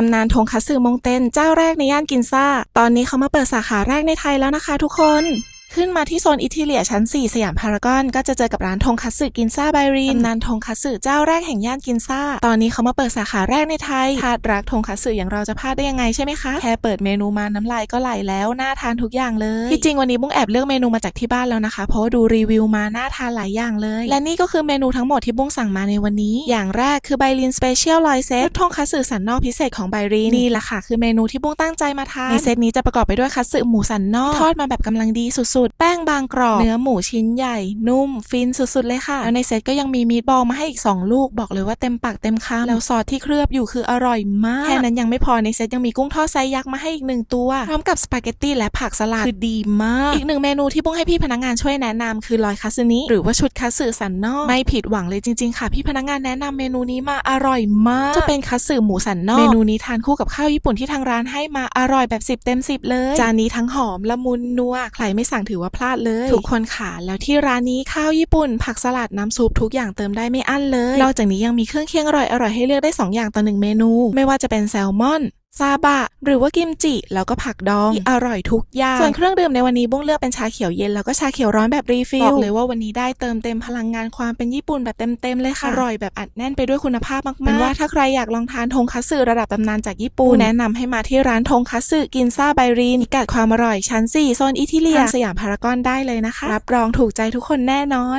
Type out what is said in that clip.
ตำนานทงคัตสึมงเต็นเจ้าแรกในย่านกินซ่า ตอนนี้เขามาเปิดสาขาแรกในไทยแล้วนะคะทุกคน ขึ้นมาที่โซนอิตาเลียชั้น 4 สยามพารากอน ก็จะเจอกับร้านทงคัตสึกินซ่าไบรีนนานทงคัตสึเจ้าแรกแห่งย่านกินซ่า ตอนนี้เขามาเปิดสาขาแรกในไทยพลาดรักทงคัตสึอย่างเราจะพลาดได้ยังไงใช่ไหมคะ แค่เปิดเมนูมาน้ำลายก็ไหลแล้วน่าทานทุกอย่างเลย ที่จริงวันนี้บุ้งแอบเลือกเมนูมาจากที่บ้านแล้วนะคะ เพราะดูรีวิวมาน่าทานหลายอย่างเลย และนี่ก็คือเมนูทั้งหมดที่บุ้งสั่งมาในวันนี้ อย่างแรกคือไบรีนสเปเชียลลอยเซตทงคัตสึสันนอกพิเศษของไบรีนนี่แหละค่ะคือเมนูที่บุ้งตั้งใจมาทานในเซตนี้จะประกอบไปด้วยคัตสึหมูสันนอกทอดมาแบบกำลังดีสุดๆ แป้งบางกรอบ เนื้อหมูชิ้นใหญ่ นุ่ม ฟินสุดๆ เลยค่ะ แล้วในเซตก็ยังมีมีดบอลมาให้อีก 2 ลูก บอกเลยว่าเต็มปากเต็มคำแล้วซอสที่เคลือบอยู่คืออร่อยมาก แค่นั้นยังไม่พอในเซตยังมีกุ้งทอดไซส์ยักษ์มาให้อีกหนึ่งตัว พร้อมกับสปาเกตตี้และผักสลัด คือดีมาก อีกหนึ่งเมนูที่บุ้งให้พี่พนักงานช่วยแนะนำคือลอยคาสึนิหรือว่าชุดคัสึสันนอก ไม่ผิดหวังเลยจริง ๆ ค่ะ พี่พนักงานแนะนำเมนูนี้มาอร่อยมาก จะเป็นคัสึหมูสันนอกเมนูนี้ทานคู่กับข้าวญี่ปุ่นที่ทางร้านให้มาอร่อยแบบ10เต็ม10เลยจานนี้ทั้งหอมละมุนนัวใครไม่สั่งถือว่าพลาดเลย ทุกคนค่ะ แล้วที่ร้านนี้ข้าวญี่ปุ่น ผักสลัดน้ำซุปทุกอย่างเติมได้ไม่อั้นเลย นอกจากนี้ยังมีเครื่องเคียงอร่อยอร่อยๆให้เลือกได้ 2 อย่างต่อหนึ่งเมนู ไม่ว่าจะเป็นแซลมอน ซาบะ หรือว่ากิมจิ แล้วก็ผักดองที่อร่อยทุกอย่าง ส่วนเครื่องดื่มในวันนี้บุ้งเลือกเป็นชาเขียวเย็น แล้วก็ชาเขียวร้อนแบบรีฟิลบอกเลยว่าวันนี้ได้เติมเต็มพลังงานความเป็นญี่ปุ่นแบบเต็มๆเลยค่ะ อร่อยแบบอัดแน่นไปด้วยคุณภาพมากๆเป็นว่าถ้าใครอยากลองทานทงคัตสึระดับตำนานจากญี่ปุ่นแนะนำให้มาที่ร้านทงคัตสึกินซ่าไบรีนพิกัดความอร่อยชั้น4โซนอิทิเลียสยามพารากอนได้เลยนะคะรับรองถูกใจทุกคนแน่นอน